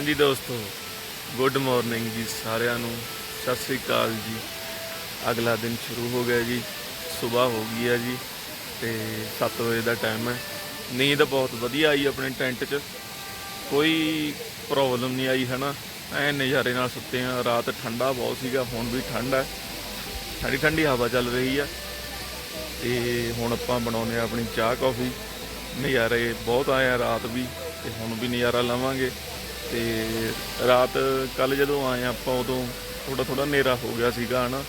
ਹਾਂਜੀ ਦੋਸਤੋ good morning ਜੀ ਸਾਰਿਆਂ ਨੂੰ। ਸਤਿ ਸ੍ਰੀ ਅਕਾਲ ਜੀ। ਅਗਲਾ ਦਿਨ ਸ਼ੁਰੂ ਹੋ ਗਿਆ ਜੀ। ਸਵੇਰ ਹੋ ਗਈ ਆ ਜੀ ਤੇ 7 ਵਜੇ ਦਾ ਟਾਈਮ ਹੈ। ਨੀਂਦ ਬਹੁਤ ਵਧੀਆ ਆਈ ਆਪਣੇ ਟੈਂਟ 'ਚ। ਕੋਈ ਪ੍ਰੋਬਲਮ ਨਹੀਂ ਆਈ, ਹਨਾ? ਐ ਨਜ਼ਾਰੇ ਨਾਲ ਸੁੱਤੇ ਆ ਰਾਤ ਠੰਡਾ ਬਹੁਤ ਸੀਗਾ, ਹੁਣ ਵੀ ਠੰਡ ਹੈ। ਠੰਡੀ ਠੰਡੀ ਹਵਾ ਚੱਲ ਰਹੀ ਆ ਤੇ ਹੁਣ ਆਪਾਂ ਬਣਾਉਨੇ ਆ ਆਪਣੀ ਚਾਹ ਕੌਫੀ ਨਜ਼ਾਰੇ ਬਹੁਤ ਆਏ ਆ ਰਾਤ ਵੀ ਤੇ ਹੁਣ ਵੀ ਨਜ਼ਾਰਾ ਲਵਾਂਗੇ। ਤੇ ਰਾਤ ਕੱਲ ਜਦੋਂ ਆਏ ਆਪਾਂ, ਉਦੋਂ ਥੋੜਾ ਥੋੜਾ ਹਨੇਰਾ ਹੋ ਗਿਆ ਸੀਗਾ, ਹਨਾ।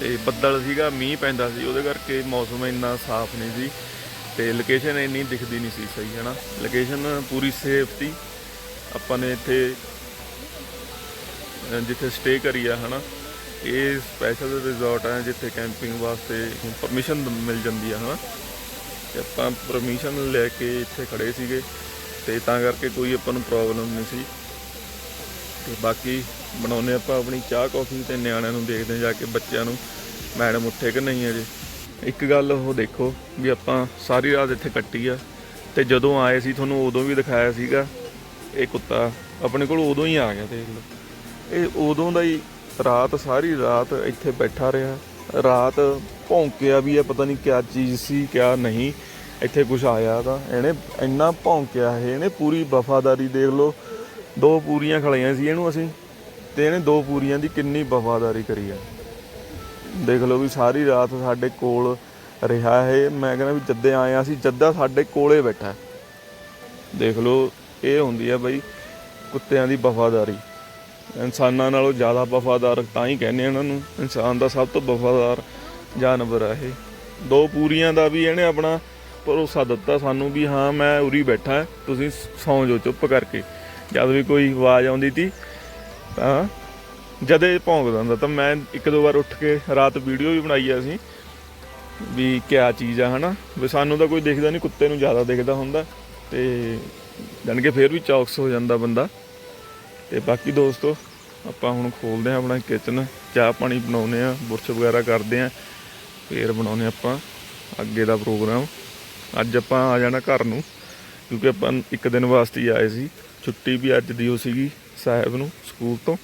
ਤੇ ਬੱਦਲ ਸੀਗਾ, ਮੀਂਹ ਪੈਂਦਾ ਸੀ, ਉਹਦੇ ਕਰਕੇ ਮੌਸਮ ਇੰਨਾ ਸਾਫ਼ ਨਹੀਂ ਸੀ ਤੇ ਲੋਕੇਸ਼ਨ ਇੰਨੀ ਦਿਖਦੀ ਨਹੀਂ ਸੀ ਸਹੀ, ਹਨਾ। ਲੋਕੇਸ਼ਨ ਪੂਰੀ ਸੇਫ ਸੀ ਆਪਾਂ ਨੇ ਇੱਥੇ ਜਿੱਥੇ ਸਟੇ ਕਰੀ ਆ, ਹਨਾ। ਇਹ ਸਪੈਸ਼ਲ ਰਿਜ਼ੋਰਟ ਹੈ ਜਿੱਥੇ ਕੈਂਪਿੰਗ ਵਾਸਤੇ ਪਰਮਿਸ਼ਨ ਮਿਲ ਜਾਂਦੀ ਆ, ਹਨਾ। ਤੇ ਆਪਾਂ ਪਰਮਿਸ਼ਨ ਲੈ ਕੇ ਇੱਥੇ ਖੜੇ ਸੀਗੇ। ਤੇ ਤਾਂ ਕਰਕੇ ਕੋਈ ਆਪਾਂ ਨੂੰ ਪ੍ਰੋਬਲਮ ਨਹੀਂ ਸੀ। ਤੇ ਬਾਕੀ ਬਣਾਉਨੇ ਆਪਾਂ ਆਪਣੀ ਚਾਹ ਕੌਫੀ ਤੇ ਨਿਆਣਿਆਂ ਨੂੰ ਦੇਖਦੇ ਜਾ ਕੇ ਬੱਚਿਆਂ ਨੂੰ। ਮੈਡਮ ਉੱਠੇ ਕਿ ਨਹੀਂ ਅਜੇ? ਇੱਕ ਗੱਲ ਉਹ ਦੇਖੋ ਵੀ ਆਪਾਂ ਸਾਰੀ ਰਾਤ ਇੱਥੇ ਕੱਟੀ ਆ। ਤੇ ਜਦੋਂ ਆਏ ਸੀ ਤੁਹਾਨੂੰ ਉਦੋਂ ਵੀ ਦਿਖਾਇਆ ਸੀਗਾ ਇਹ ਕੁੱਤਾ। ਆਪਣੇ ਕੋਲ ਉਦੋਂ ਹੀ ਆ ਗਿਆ ਦੇਖ ਲਓ। ਇਹ ਉਦੋਂ ਦਾ ਹੀ ਰਾਤ, ਸਾਰੀ ਰਾਤ ਇੱਥੇ ਬੈਠਾ ਰਿਹਾ। ਰਾਤ ਭੌਂਕਿਆ ਵੀ ਹੈ ਪਤਾ ਨਹੀਂ ਕਿਆ ਚੀਜ਼ ਸੀ, ਕਿਆ ਨਹੀਂ। ਇੱਥੇ ਕੁਝ ਆਇਆ ਤਾਂ ਇਹਨੇ ਇੰਨਾ ਭੌਂਕਿਆ ਇਹ ਇਹਨੇ ਪੂਰੀ ਵਫਾਦਾਰੀ ਦੇਖ ਲਓ। ਦੋ ਪੂਰੀਆਂ ਖਲਾਈਆਂ ਸੀ ਇਹਨੂੰ ਅਸੀਂ ਤੇ ਇਹਨੇ ਦੋ ਪੂਰੀਆਂ ਦੀ ਕਿੰਨੀ ਵਫਾਦਾਰੀ ਕਰੀ ਆ। ਦੇਖ ਲਓ ਵੀ ਸਾਰੀ ਰਾਤ ਸਾਡੇ ਕੋਲ ਰਿਹਾ ਹੈ। ਮੈਂ ਕਹਿੰਦਾ ਵੀ ਜੱਦੇ ਆਏ ਆ ਜੱਦਾ ਸਾਡੇ ਕੋਲੇ ਬੈਠਾ ਦੇਖ ਲਓ, ਇਹ ਹੁੰਦੀ ਆ ਬਈ ਕੁੱਤਿਆਂ ਦੀ ਵਫਾਦਾਰੀ। ਇਨਸਾਨਾਂ ਨਾਲੋਂ ਜ਼ਿਆਦਾ ਵਫਾਦਾਰ ਤਾਂ ਹੀ ਕਹਿੰਦੇ ਇਹਨਾਂ ਨੂੰ, ਇਨਸਾਨ ਦਾ ਸਭ ਤੋਂ ਵਫਾਦਾਰ ਜਾਨਵਰ ਆ ਇਹ। ਦੋ ਪੂਰੀਆਂ ਦਾ ਵੀ ਇਹਨੇ ਆਪਣਾ ਭਰੋਸਾ ਦਿੱਤਾ ਸਾਨੂੰ ਵੀ ਹਾਂ, ਮੈਂ ਉਰੀ ਬੈਠਾ, ਤੁਸੀਂ ਸੌਂ ਜਾਓ ਚੁੱਪ ਕਰਕੇ। ਜਦ ਵੀ ਕੋਈ ਆਵਾਜ਼ ਆਉਂਦੀ ਤੀ, ਤਾਂ ਜਦੇ ਭੌਂਕਦਾ ਹੁੰਦਾ ਤਾਂ ਮੈਂ ਇੱਕ ਦੋ ਵਾਰ ਉੱਠ ਕੇ ਰਾਤ ਵੀਡੀਓ ਵੀ ਬਣਾਈ ਆ ਅਸੀਂ, ਵੀ ਕਿਆ ਚੀਜ਼ ਆ, ਹਨਾ? ਵੀ ਸਾਨੂੰ ਤਾਂ ਕੋਈ ਦਿਖਦਾ ਨਹੀਂ ਕੁੱਤੇ ਨੂੰ ਜ਼ਿਆਦਾ ਦਿਖਦਾ ਹੁੰਦਾ, ਤੇ ਜਾਣ ਕੇ ਫੇਰ ਵੀ ਚੌਕਸ ਹੋ ਜਾਂਦਾ ਬੰਦਾ। ਤੇ ਬਾਕੀ ਦੋਸਤੋ, ਆਪਾਂ ਹੁਣ ਖੋਲਦੇ ਆ ਆਪਣਾ ਕਿਚਨ ਚਾਹ ਪਾਣੀ ਬਣਾਉਨੇ ਆ ਬੁਰਸ਼ ਵਗੈਰਾ ਕਰਦੇ ਆ ਫੇਰ ਬਣਾਉਨੇ ਆਪਾਂ ਅੱਗੇ ਦਾ ਪ੍ਰੋਗਰਾਮ। ਅੱਜ ਆਪਾਂ ਆ ਜਾਣਾ ਘਰ ਨੂੰ, ਕਿਉਂਕਿ ਆਪਾਂ ਇੱਕ ਦਿਨ ਵਾਸਤੇ ਹੀ ਆਏ ਸੀ। ਛੁੱਟੀ ਵੀ ਅੱਜ ਦੀ ਉਹ ਸੀਗੀ ਸਾਹਿਬ ਨੂੰ, ਸਕੂਲ ਤੋਂ।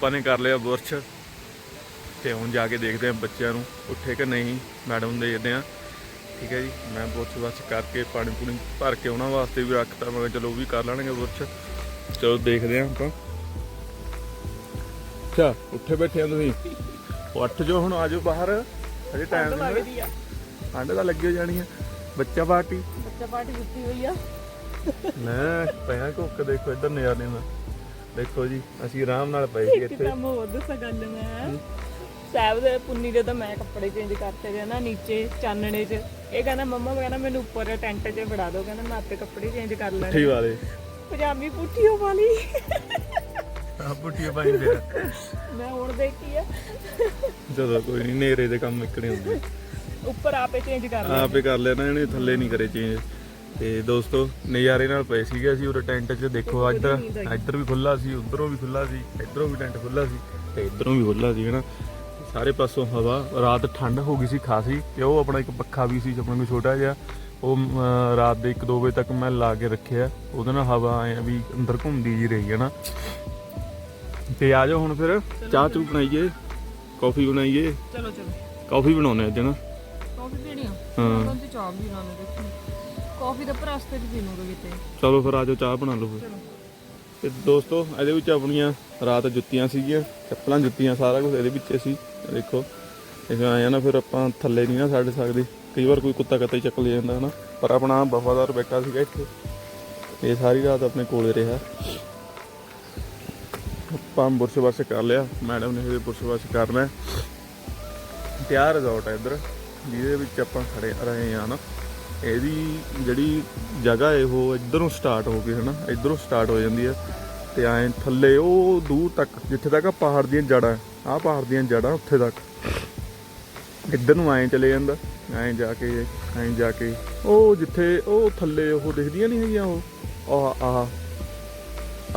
ਆਪਾਂ ਨੇ ਕਰ ਲਿਆ ਬੁਰਸ਼ ਤੇ ਹੁਣ ਜਾ ਕੇ ਦੇਖਦੇ ਹਾਂ ਬੱਚਿਆਂ ਨੂੰ ਉੱਠੇ ਕਿ ਨਹੀਂ ਮੈਡਮ ਨੂੰ ਦੇਖਦੇ ਹਾਂ। ਠੀਕ ਹੈ ਜੀ ਮੈਂ ਬੁਰਸ਼ ਬਸ ਕਰਕੇ ਪਾਣੀ ਪੂਣੀ ਭਰ ਕੇ ਉਹਨਾਂ ਵਾਸਤੇ ਵੀ ਰੱਖਤਾ ਮੈਂ ਚਲੋ ਉਹ ਵੀ ਕਰ ਲੈਣਗੇ ਬੁਰਸ਼ ਚਲੋ ਦੇਖਦੇ ਹਾਂ ਆਪਾਂ। ਅੱਛਾ ਉੱਠੇ ਬੈਠੇ ਆ ਤੁਸੀਂ? ਉੱਠ ਜੋ ਹੁਣ ਆਜੋ ਬਾਹਰ। ਅਜੇ ਟਾਈਮ ਨਹੀਂ ਠੰਡ ਤਾਂ ਲੱਗੀ ਹੋ ਜਾਣੀ ਹੈ ਬੱਚਾ ਪਾਰਟੀ? ਬੱਚਾ ਪਾਰਟੀ ਦਿੱਤੀ ਹੋਈ ਆ। ਨਾ ਪਿਆ ਕੁੱਕ ਦੇਖੋ ਇੱਧਰ ਨਜ਼ਾਰੇ ਨਾਲ ਦੇਖੋ ਜੀ ਅਸੀਂ ਆਰਾਮ ਨਾਲ ਪਏ ਸੀ ਇੱਥੇ। ਕਿਤਾ ਮੋਹ ਦੱਸਾਂ ਗੱਲ ਮੈਂ। ਸਾਹਿਬ ਦੇ ਪੁੰਨੀ ਦੇ ਤਾਂ ਮੈਂ ਕੱਪੜੇ ਚੇਂਜ ਕਰਤੇ ਗਏ ਨਾ ਨੀਚੇ ਚਾਨਣੇ 'ਚ। ਇਹ ਕਹਿੰਦਾ ਮੰਮਾ ਕਹਿੰਦਾ ਮੈਨੂੰ ਉੱਪਰ ਟੈਂਟ 'ਚ ਵੜਾ ਦਿਓ। ਕਹਿੰਦਾ ਮੈਂ ਆਪੇ ਕੱਪੜੇ ਚੇਂਜ ਕਰ ਪੁੱਠੀ ਲੈਣੇ ਵਾਲੇ। ਪਜਾਮੀ ਪੁੱਠੀ ਹੋ ਵਾਲੀ। ਆ ਪੁੱਠੀ ਪਾਈ ਦੇ ਮੈਂ ਹੁਣ ਦੇਖੀ ਆ। ਜਦੋਂ ਕੋਈ ਨਹੀਂ ਨੇਰੇ ਦੇ ਕੰਮ ਇਕਣੇ ਹੁੰਦੇ। ਉੱਪਰ ਆਪੇ ਚੇਂਜ ਕਰ ਲੈ ਆਪੇ ਕਰ ਲੈਣਾ ਇਹਨੇ ਥੱਲੇ ਨਹੀਂ ਕਰੇ ਚੇਂਜ ਤੇ ਦੋਸਤੋ ਨਜ਼ਾਰੇ ਨਾਲ ਪਏ ਸੀਗੇ ਅਸੀਂ ਉਰੇ ਟੈਂਟ 'ਚ ਦੇਖੋ ਇੱਧਰ ਇੱਧਰ ਵੀ ਖੁੱਲਾ ਸੀ ਉਧਰੋਂ ਵੀ ਖੁੱਲਾ ਸੀ ਇੱਧਰੋਂ ਵੀ ਟੈਂਟ ਖੁੱਲਾ ਸੀ ਤੇ ਇੱਧਰੋਂ ਵੀ ਖੁੱਲਾ ਸੀ ਹਨਾ? ਸਾਰੇ ਪਾਸੋਂ ਹਵਾ ਰਾਤ ਠੰਡ ਹੋ ਗਈ ਸੀ ਖਾਸੀ ਤੇ ਉਹ ਆਪਣਾ ਇੱਕ ਪੱਖਾ ਵੀ ਸੀ ਆਪਣੇ ਕੋਲ ਛੋਟਾ ਜਿਹਾ। ਉਹ ਰਾਤ ਦੇ 1-2 ਵਜੇ ਤੱਕ ਮੈਂ ਲਾ ਕੇ ਰੱਖਿਆ। ਉਹਦੇ ਨਾਲ ਹਵਾ ਐ ਵੀ ਅੰਦਰ ਘੁੰਮਦੀ ਜੀ ਰਹੀ ਹੈ ਨਾ ਤੇ ਆ ਜਾਓ ਹੁਣ ਫਿਰ ਚਾਹ ਚੂ ਬਣਾਈਏ ਕਾਫੀ ਬਣਾਈਏ। ਚਲੋ ਚਲੋ। ਕਾਫੀ ਬਣਾਉਣੇ ਅੱਜ ਨਾ ਕਾਫੀ ਪੀਣੀ ਆ? ਹਾਂ। ਦੀ ਚਾਹ ਵੀ ਲਾਣੇ ਦੇਖੀ ਕਾਫੀ ਤਾਂ ਪਰ ਰਸਤੇ 'ਚ ਪੀ ਲੂੰਗਾ ਕਿਤੇ? ਚਲੋ ਫਿਰ ਆਜੋ ਚਾਹ ਬਣਾ ਲਓ ਫਿਰ। ਤੇ ਦੋਸਤੋ, ਇਹਦੇ ਵਿੱਚ ਆਪਣੀਆਂ ਰਾਤ ਜੁੱਤੀਆਂ ਸੀਗੀਆਂ, ਚੱਪਲਾਂ ਜੁੱਤੀਆਂ, ਸਾਰਾ ਕੁਝ ਇਹਦੇ ਵਿੱਚ ਸੀ। ਇਹ ਦੇਖੋ ਇਹ ਆਇਆ ਨਾ ਫਿਰ ਆਪਾਂ ਥੱਲੇ ਨਹੀਂ ਨਾ ਛੱਡ ਸਕਦੇ। ਕਈ ਵਾਰ ਕੋਈ ਕੁੱਤਾ ਕੱਤਾ ਹੀ ਚੱਕ ਲੈ ਜਾਂਦਾ, ਹਨਾ? ਪਰ ਆਪਣਾ ਵਫਾਦਾਰ ਬੈਠਾ ਸੀਗਾ ਇੱਥੇ। ਇਹ ਸਾਰੀ ਰਾਤ ਆਪਣੇ ਕੋਲੇ ਰਿਹਾ। ਆਪਾਂ ਬੁਰਸ਼ ਬਰਸ਼ ਕਰ ਲਿਆ। ਮੈਡਮ ਨੇ ਇਹਦੇ ਬੁਰਸ਼ ਬਰਸ਼ ਕਰਨਾ। ਹੈ। ਤੇ ਆਹ ਰਿਜ਼ੋਰਟ ਹੈ ਇੱਧਰ। ਜਿਹਦੇ ਵਿੱਚ ਆਪਾਂ ਖੜੇ ਰਹੇ ਆ ਨਾ ਇਹਦੀ ਜਿਹੜੀ ਜਗ੍ਹਾ ਹੈ, ਉਹ ਇੱਧਰੋਂ ਸਟਾਰਟ ਹੋ ਕੇ ਹਨਾ, ਇੱਧਰੋਂ ਸਟਾਰਟ ਹੋ ਜਾਂਦੀ ਹੈ ਤੇ ਐਂ ਥੱਲੇ ਉਹ ਦੂਰ ਤੱਕ, ਜਿੱਥੇ ਤੱਕ ਆਹ ਪਹਾੜ ਦੀਆਂ ਜੜਾਂ ਆਹ ਪਹਾੜ ਦੀਆਂ ਜੜਾਂ ਉੱਥੇ ਤੱਕ। ਇੱਧਰ ਨੂੰ ਐਂ ਚਲੇ ਜਾਂਦਾ, ਐਂ ਜਾ ਕੇ, ਐਂ ਜਾ ਕੇ। ਉਹ ਜਿੱਥੇ ਉਹ ਥੱਲੇ ਉਹ ਦਿਖਦੀਆਂ ਨਹੀਂ ਹੈਗੀਆਂ ਉਹ, ਆਹ ਆਹ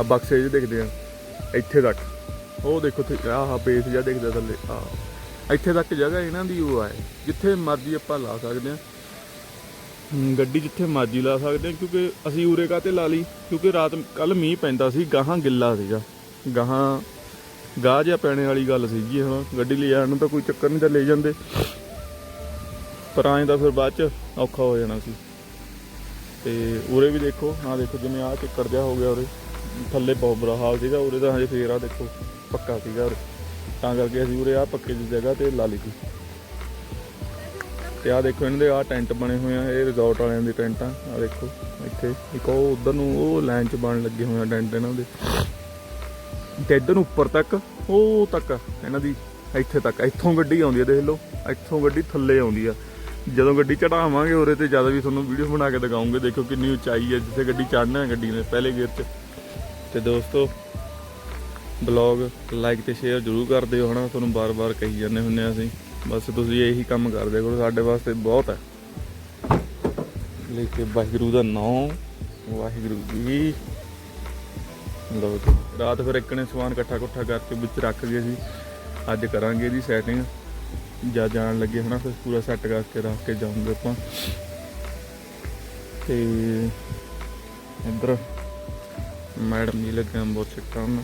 ਆ ਬਕਸੇ ਜਿਹੇ ਦਿਖਦੇ ਆ, ਇੱਥੇ ਤੱਕ। ਉਹ ਦੇਖੋ ਤੇ ਆਹ ਬੇਸ ਜਿਹਾ ਦਿਖਦਾ ਥੱਲੇ, ਆਹ। ਇੱਥੇ ਤੱਕ ਜਗ੍ਹਾ ਇਹਨਾਂ ਦੀ ਉਹ ਹੈ, ਜਿੱਥੇ ਮਰਜ਼ੀ ਆਪਾਂ ਲਾ ਸਕਦੇ ਆ ਗੱਡੀ ਜਿੱਥੇ ਮਰਜ਼ੀ ਲਾ ਸਕਦੇ ਹਾਂ, ਕਿਉਂਕਿ ਅਸੀਂ ਉਰੇ ਕਾਤੇ ਲਾ ਲਈ? ਕਿਉਂਕਿ ਰਾਤ ਕੱਲ ਮੀਂਹ ਪੈਂਦਾ ਸੀ, ਗਾਹਾਂ ਗਿੱਲਾ ਸੀਗਾ। ਗਾਹਾਂ ਗਾਹ ਜਿਹਾ ਪੈਣੇ ਵਾਲੀ ਗੱਲ ਸੀਗੀ ਹੁਣ ਗੱਡੀ ਲੈ ਜਾਣ ਨੂੰ ਤਾਂ ਕੋਈ ਚੱਕਰ ਨਹੀਂ, ਤਾਂ ਲੈ ਜਾਂਦੇ। ਪਰ ਐਂ ਤਾਂ ਫਿਰ ਬਾਅਦ ਚ ਔਖਾ ਹੋ ਜਾਣਾ ਸੀ। ਤੇ ਉਰੇ ਵੀ ਦੇਖੋ, ਆਹ ਦੇਖੋ ਜਿਵੇਂ ਆਹ ਚੱਕਰ ਜਿਹਾ ਹੋ ਗਿਆ ਉਰੇ। ਥੱਲੇ ਬਹੁਤ ਬੁਰਾ ਹਾਲ ਸੀਗਾ, ਉਰੇ ਤਾਂ ਹਜੇ ਫੇਰ ਆ ਦੇਖੋ, ਪੱਕਾ ਸੀਗਾ ਉਰੇ। ਤਾਂ ਕਰਕੇ ਅਸੀਂ ਉਰੇ ਆ ਪੱਕੇ ਦੀ ਜਗ੍ਹਾ ਤੇ ਲਾ ਲਈ ਸੀ। ਤੇ ਆ ਦੇਖੋ ਇਹਨਾਂ ਦੇ ਆ ਟੈਂਟ ਬਣੇ ਹੋਏ ਆ, ਇਹ ਰਿਜ਼ੋਰਟ ਵਾਲਿਆਂ ਦੇ ਟੈਂਟ ਆ। ਆ ਦੇਖੋ, ਇੱਥੇ ਇੱਕ ਉਹ ਉਧਰ ਨੂੰ ਉਹ ਲਾਈਨ 'ਚ ਬਣ ਲੱਗੇ ਹੋਏ ਆ ਟੈਂਟ ਇਹਨਾਂ ਦੇ। ਤੇ ਇੱਧਰ ਨੂੰ ਉੱਪਰ ਤੱਕ, ਉਹ ਤੱਕ ਇਹਨਾਂ ਦੀ ਇੱਥੇ ਤੱਕ। ਇੱਥੋਂ ਗੱਡੀ ਆਉਂਦੀ ਆ, ਦੇਖ ਲਓ, ਇੱਥੋਂ ਗੱਡੀ ਥੱਲੇ ਆਉਂਦੀ ਆ। ਜਦੋਂ ਗੱਡੀ ਚੜਾਵਾਂਗੇ ਉਰੇ ਤੇ ਜ਼ਿਆਦਾ ਵੀ ਤੁਹਾਨੂੰ ਵੀਡੀਓ ਬਣਾ ਕੇ ਦਿਖਾਉਂਗੇ, ਦੇਖੋ ਕਿੰਨੀ ਉਚਾਈ ਹੈ ਜਿੱਥੇ ਗੱਡੀ ਚੜ੍ਹਨਾ ਹੈ ਗੱਡੀ ਨੇ ਪਹਿਲੇ ਗੇਅਰ 'ਚ। ਤੇ ਦੋਸਤੋ ਬਲੌਗ ਲਾਈਕ ਤੇ ਸ਼ੇਅਰ ਜ਼ਰੂਰ ਕਰ ਦਿਓ, ਹਨਾ? ਤੁਹਾਨੂੰ ਬਾਰ-ਬਾਰ ਕਹੀ ਜਾਂਦੇ ਹੁੰਨੇ ਆ ਅਸੀਂ। ਬਸ ਤੁਸੀਂ ਇਹੀ ਕੰਮ ਕਰਦੇ ਕਰੋ, ਸਾਡੇ ਵਾਸਤੇ ਬਹੁਤ ਹੈ। ਲੈ ਕੇ ਵਾਹਿਗੁਰੂ ਦਾ ਨਾਮ, ਵਾਹਿਗੁਰੂ ਜੀ। ਲਓ ਜੀ, ਰਾਤ ਫਿਰ ਇੱਕ ਨੇ ਸਮਾਨ ਇਕੱਠਾ ਇਕੱਠਾ ਕਰਕੇ ਵਿੱਚ ਰੱਖ ਗਏ ਸੀ। ਅੱਜ ਕਰਾਂਗੇ ਇਹਦੀ ਸੈਟਿੰਗ ਜਾਂ ਜਾਣ ਲੱਗੇ ਹਨਾ, ਫਿਰ ਪੂਰਾ ਸੈੱਟ ਕਰਕੇ ਰੱਖ ਕੇ ਜਾਵਾਂਗੇ ਆਪਾਂ। ਤੇ ਇੱਧਰ ਮੈਡਮ ਜੀ ਲੱਗੇ ਬਹੁਤ ਕੰਮ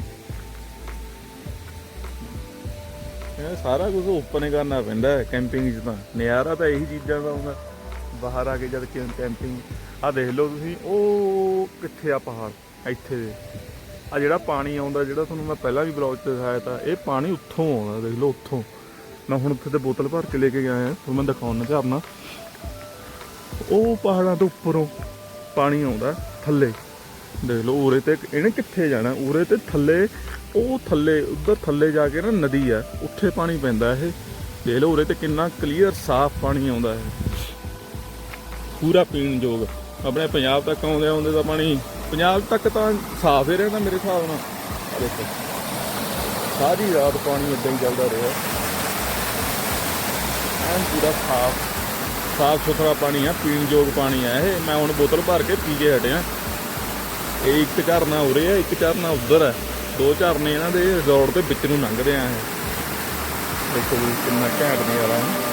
ਇਹ ਸਾਰਾ ਕੁਝ ਓਪਨ ਹੀ ਕਰਨਾ ਪੈਂਦਾ ਹੈ ਕੈਂਪਿੰਗ 'ਚ ਤਾਂ। ਨਜ਼ਾਰਾ ਤਾਂ ਇਹੀ ਚੀਜ਼ਾਂ ਦਾ ਆਉਂਦਾ ਬਾਹਰ ਆ ਕੇ ਜਦ ਕਿ ਕੈਂਪਿੰਗ ਆ ਦੇਖ ਲਓ ਤੁਸੀਂ, ਉਹ ਕਿੱਥੇ ਆ ਪਹਾੜ? ਇੱਥੇ। ਦੇ ਆ ਜਿਹੜਾ ਪਾਣੀ ਆਉਂਦਾ, ਜਿਹੜਾ ਤੁਹਾਨੂੰ ਮੈਂ ਪਹਿਲਾਂ ਵੀ ਬਲੌਗ 'ਚ ਦਿਖਾਇਆ ਤਾਂ, ਇਹ ਪਾਣੀ ਉੱਥੋਂ ਆਉਂਦਾ, ਦੇਖ ਲਓ ਉੱਥੋਂ। ਮੈਂ ਹੁਣ ਉੱਥੇ ਤੇ ਬੋਤਲ ਭਰ ਕੇ ਲੈ ਕੇ ਗਿਆ ਹਾਂ ਤੁਹਾਨੂੰ ਮੈਂ ਦਿਖਾਉਣਾ ਝਰਨਾ। ਉਹ ਪਹਾੜਾਂ ਤੋਂ ਉੱਪਰੋਂ ਪਾਣੀ ਆਉਂਦਾ, ਥੱਲੇ। ਦੇਖ ਲਓ, ਉਰੇ ਤੇ ਇਹਨੇ ਕਿੱਥੇ ਜਾਣਾ? ਉਰੇ ਤੇ ਥੱਲੇ ਉਹ ਥੱਲੇ, ਉੱਧਰ ਥੱਲੇ ਜਾ ਕੇ ਨਾ ਨਦੀ ਆ ਉੱਥੇ ਪਾਣੀ ਪੈਂਦਾ ਇਹ। ਦੇਖ ਲਓ ਉਰੇ ਤੇ ਕਿੰਨਾ ਕਲੀਅਰ ਸਾਫ਼ ਪਾਣੀ ਆਉਂਦਾ ਹੈ ਪੂਰਾ ਪੀਣ ਯੋਗ। ਆਪਣੇ ਪੰਜਾਬ ਤੱਕ ਆਉਂਦੇ ਆਉਂਦੇ ਦਾ ਪਾਣੀ, ਪੰਜਾਬ ਤੱਕ ਤਾਂ ਸਾਫ਼ ਹੀ ਰਹਿੰਦਾ ਮੇਰੇ ਹਿਸਾਬ ਨਾਲ। ਦੇਖੋ, ਸਾਰੀ ਰਾਤ ਪਾਣੀ ਇਦਾਂ ਹੀ ਚੱਲਦਾ ਰਿਹਾ। ਐਨ ਪੂਰਾ ਸਾਫ਼ ਸਾਫ਼ ਸੁਥਰਾ ਪਾਣੀ ਆ, ਪੀਣ ਯੋਗ ਪਾਣੀ ਆ ਇਹ। ਮੈਂ ਹੁਣ ਬੋਤਲ ਭਰ ਕੇ ਪੀ ਕੇ ਹਟਿਆ। ਇਹ ਇੱਕ ਝਰਨਾ ਉਰੇ ਆ ਇੱਕ ਝਰਨਾ ਉੱਧਰ ਆ ਦੋ ਝਰਨੇ ਇਹਨਾਂ ਦੇ ਰਿਜ਼ੋਰਟ ਦੇ ਵਿੱਚ ਨੂੰ ਲੰਘਦੇ ਆ ਇਹ। ਦੇਖੋ ਵੀ ਕਿੰਨਾ ਘੈਂਟ ਨਜ਼ਾਰਾ ਹੈ।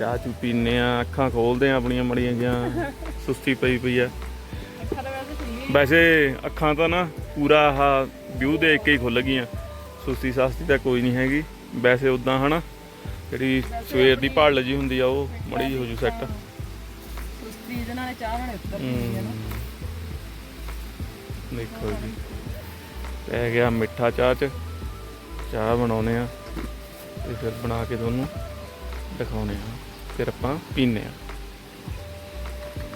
ਚਾਹ ਚੂ ਪੀਨੇ ਆ ਅੱਖਾਂ ਖੋਲਦੇ ਆ ਆਪਣੀਆਂ ਮੜੀਆਂ ਜਾਂ ਸੁਸਤੀ ਪਈ ਪਈ ਆ। ਵੈਸੇ ਅੱਖਾਂ ਤਾਂ ਨਾ ਪੂਰਾ ਆਹ ਵਿਊ ਦੇਖ ਕੇ ਹੀ ਖੁੱਲ ਗਈਆਂ। ਸੁਸਤੀ ਸਾਸਤੀ ਤਾਂ ਕੋਈ ਨਹੀਂ ਹੈਗੀ। ਵੈਸੇ ਉਦਾਂ ਹਨਾ ਜਿਹੜੀ ਸਵੇਰ ਦੀ ਭਾਲ ਜੀ ਹੁੰਦੀ ਆ ਉਹ ਮੜੀ ਹੋ ਜੂ ਸੈੱਟ ਸੁਸਤੀ ਦੇ ਨਾਲ ਚਾਹ ਬਣੇ ਉੱਤਰ ਹੈ। ਨਾ। ਦੇਖੋ ਜੀ ਪੈ ਗਿਆ ਮਿੱਠਾ ਚਾਹ ਚ। ਚਾਹ ਬਣਾਉਨੇ ਆ ਤੇ ਫਿਰ ਬਣਾ ਕੇ ਤੁਹਾਨੂੰ ਦਿਖਾਉਨੇ ਆ। ਫਿਰ ਆਪਾਂ ਪੀਨੇ ਆ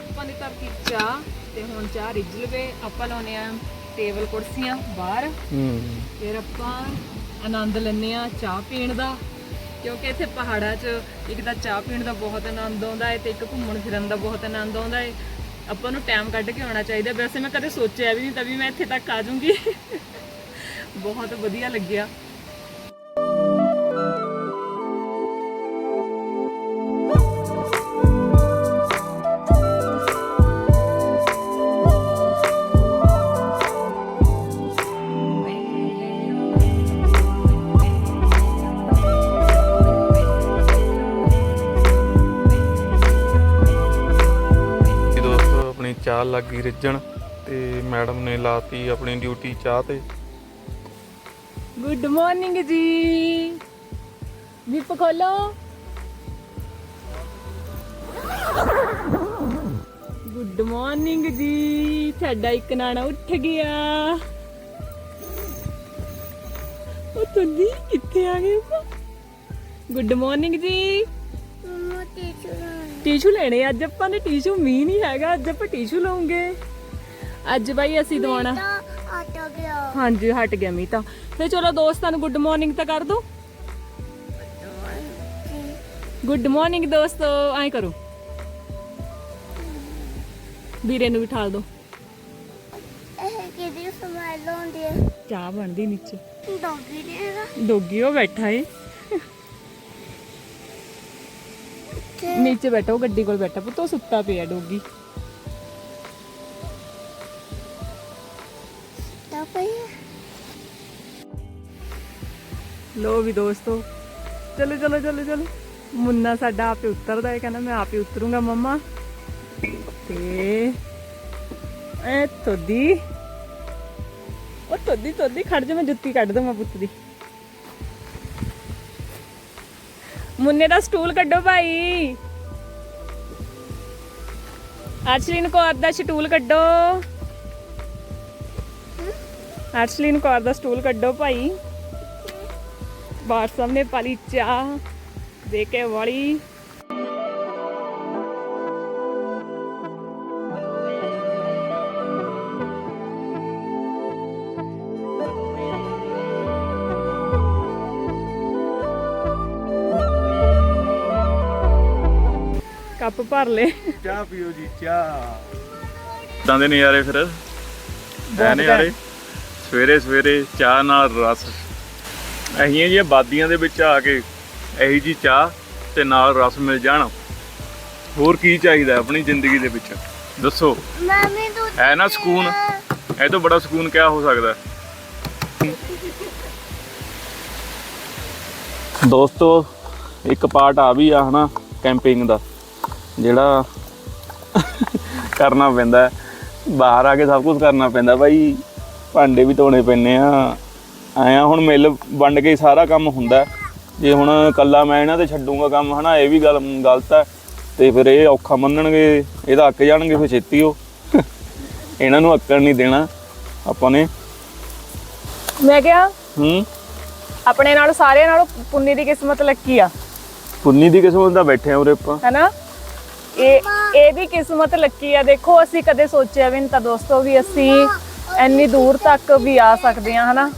ਆਪਾਂ ਧਰਤੀ ਚਾਹ ਤੇ ਹੁਣ ਚਾਹ ਰਿੱਝ ਲਵੇ ਆਪਾਂ ਲਾਉਨੇ ਆ ਟੇਬਲ ਕੁਰਸੀਆਂ ਬਾਹਰ। ਹੂੰ। ਫਿਰ ਆਪਾਂ ਆਨੰਦ ਲੈਂਦੇ ਆ ਚਾਹ ਪੀਣ ਦਾ ਕਿਉਂਕਿ ਇੱਥੇ ਪਹਾੜਾਂ 'ਚ ਇੱਕ ਤਾਂ ਚਾਹ ਪੀਣ ਦਾ ਬਹੁਤ ਆਨੰਦ ਆਉਂਦਾ ਹੈ ਤੇ ਇੱਕ ਘੁੰਮਣ ਫਿਰਨ ਦਾ ਬਹੁਤ ਆਨੰਦ ਆਉਂਦਾ ਹੈ। ਆਪਾਂ ਨੂੰ ਟਾਈਮ ਕੱਢ ਕੇ ਆਉਣਾ ਚਾਹੀਦਾ ਵੈਸੇ ਮੈਂ ਕਦੇ ਸੋਚਿਆ ਵੀ ਨਹੀਂ ਤਾਂ ਵੀ ਮੈਂ ਇੱਥੇ ਤੱਕ ਆ ਜਾਊਂਗੀ। ਬਹੁਤ ਵਧੀਆ ਲੱਗਿਆ। ਲੱਗ ਗਈ ਰਿੱਝਣ ਤੇ ਮੈਡਮ ਨੇ ਲਾਤੀ ਆਪਣੀ ਡਿਊਟੀ ਚਾਹ ਤੇ। Good morning ji. ਵਿਪ ਖੋਲੋ। Good morning ji. ਸਾਡਾ ਇੱਕ ਨਾਣਾ ਉੱਠ ਗਿਆ। ਉਹ ਤੁੰਦੀ ਕਿੱਥੇ ਆ ਗਏ? ਗੁੱਡ ਮਾਰਨਿੰਗ ਜੀ। ਟਿਸ਼ੂ ਲੈਣੇ। ਅੱਜ ਆਪਾਂ ਨੇ ਟਿਸ਼ੂ ਮੀ ਨਹੀਂ ਹੈਗਾ ਅੱਜ ਆਪਾਂ ਟਿਸ਼ੂ ਲਵਾਂਗੇ। ਅੱਜ ਬਾਈ ਅਸੀਂ ਦਵਾਉਣਾ। ਆਟੋ ਗਿਆ। ਹਾਂਜੀ ਹਟ ਗਿਆ ਮੀ ਤਾਂ। ਫੇ ਚਲੋ ਦੋਸਤਾਂ ਨੂੰ ਗੁੱਡ ਮਾਰਨਿੰਗ ਤਾਂ ਕਰ ਦੋ। ਗੁੱਡ ਮਾਰਨਿੰਗ ਦੋਸਤੋ ਐਂ ਕਰੋ। ਵੀਰੇ ਨੂੰ ਬਿਠਾ ਦੋ। ਇਹ ਕਿਹਦੀ ਸਮਾਈਲ ਹੁੰਦੀ ਹੈ? ਚਾਹ ਬਣਦੀ ਨੀਚੇ। ਡੌਗੀ ਦੇਗਾ ਡੋਗੀ ਉਹ ਬੈਠਾ ਏ। ਨੀਚੇ ਬੈਠਾ ਉਹ ਗੱਡੀ ਕੋਲ ਬੈਠਾ ਪੁੱਤੋ ਸੁੱਤਾ ਪਿਆ ਡੋਗੀ। ਤਾਂ ਪਈ ਲੋ ਵੀ ਦੋਸਤੋ ਚਲੋ ਚਲੋ ਚਲੋ ਚਲੋ। ਮੁੰਨਾ ਸਾਡਾ ਆਪੇ ਉਤਰਦਾ ਹੈ ਕਹਿੰਦਾ ਮੈਂ ਆਪੇ ਉਤਰੂੰਗਾ ਮੰਮਾ। ਤੇ ਐ ਤੋਦੀ ਉਹ ਤੋਦੀ ਤੋਦੀ ਖੜ ਜਾ ਮੈਂ ਜੁੱਤੀ ਕੱਢ ਦਵਾਂ ਪੁੱਤ ਦੀ। ਮੁੰਨੇ ਦਾ ਸਟੂਲ ਕੱਢੋ ਭਾਈ। ਅਰਸ਼ਲੀਨ ਕੌਰ ਦਾ ਸਟੂਲ ਕੱਢੋ। ਅਰਸ਼ਲੀਨ ਕੌਰ ਦਾ ਸਟੂਲ ਕੱਢੋ ਭਾਈ। ਬਾਹਰ ਸਾਹਮਣੇ ਪਾਲੀ ਚਾਹ। ਦੇ ਕੇ ਵਾਲੀ। ਕੱਪ ਭਰ ਲੈ ਚਾਹ ਪੀਓ ਜੀ ਚਾਹ। ਤਾਂ ਦੇ ਨਜ਼ਾਰੇ ਫਿਰ। ਐ ਨਜ਼ਾਰੇ। ਸਵੇਰੇ ਸਵੇਰੇ ਚਾਹ ਨਾਲ ਰਸ। ਅਹੀਆਂ ਜੀ ਬਾਦੀਆਂ ਦੇ ਵਿੱਚ ਆ ਕੇ ਇਹੀ ਜੀ ਚਾਹ ਤੇ ਨਾਲ ਰਸ ਮਿਲ ਜਾਣ। ਹੋਰ ਕੀ ਚਾਹੀਦਾ ਆਪਣੀ ਜ਼ਿੰਦਗੀ ਦੇ ਵਿੱਚ? ਦੱਸੋ। ਮਾਮੀ ਤੂੰ ਹੈ ਨਾ ਸਕੂਨ। ਇਹ ਤੋਂ ਬੜਾ ਸਕੂਨ ਕਿਆ ਹੋ ਸਕਦਾ? ਦੋਸਤੋ ਇੱਕ ਪਾਰਟ ਆ ਵੀ ਆ ਹਨਾ ਕੈਂਪਿੰਗ ਦਾ। ਜਿਹੜਾ ਕਰਨਾ ਪੈਂਦਾ। ਬਾਹਰ ਆ ਕੇ ਸਭ ਕੁਝ ਕਰਨਾ ਪੈਂਦਾ ਭਾਈ ਭਾਂਡੇ ਵੀ ਧੋਣੇ ਪੈਂਦੇ ਆ। ਆਇਆ ਹੁਣ ਮਿਲ ਵੰਡ ਕੇ ਸਾਰਾ ਕੰਮ ਹੁੰਦਾ। ਜੇ ਹੁਣ ਕੱਲਾ ਮੈਂ ਇਹਨਾਂ ਤੇ ਛੱਡੂਗਾ ਕੰਮ ਹਨਾ ਇਹ ਵੀ ਗੱਲ ਗਲਤ ਹੈ। ਤੇ ਫਿਰ ਇਹ ਔਖਾ ਮੰਨਣਗੇ ਇਹਦਾ ਅੱਕ ਜਾਣਗੇ ਫਿਰ ਛੇਤੀ ਉਹ। ਇਹਨਾਂ ਨੂੰ ਅੱਕਣ ਨਹੀਂ ਦੇਣਾ ਆਪਾਂ ਨੇ। ਮੈਂ ਕਿਹਾ ਹੂੰ? ਆਪਣੇ ਨਾਲ ਸਾਰਿਆਂ ਨਾਲੋਂ ਪੁੰਨੀ ਦੀ ਕਿਸਮਤ ਲੱਕੀ ਆ। ਪੁੰਨੀ ਦੀ ਕਿਸਮਤ ਦਾ ਬੈਠੇ ਆ ਉਰੇ ਆਪਾਂ। ਹੈਨਾ? ਇਹ ਇਹਦੀ ਕਿਸਮਤ ਲੱਕੀ ਆ। ਦੇਖੋ ਅਸੀਂ ਕਦੇ ਸੋਚਿਆ ਵੀ ਨਹੀਂ ਤਾਂ ਦੋਸਤੋ ਵੀ ਅਸੀਂ ਇੰਨੀ ਦੂਰ ਤੱਕ ਵੀ ਆ ਸਕਦੇ ਆ ਹਨਾ?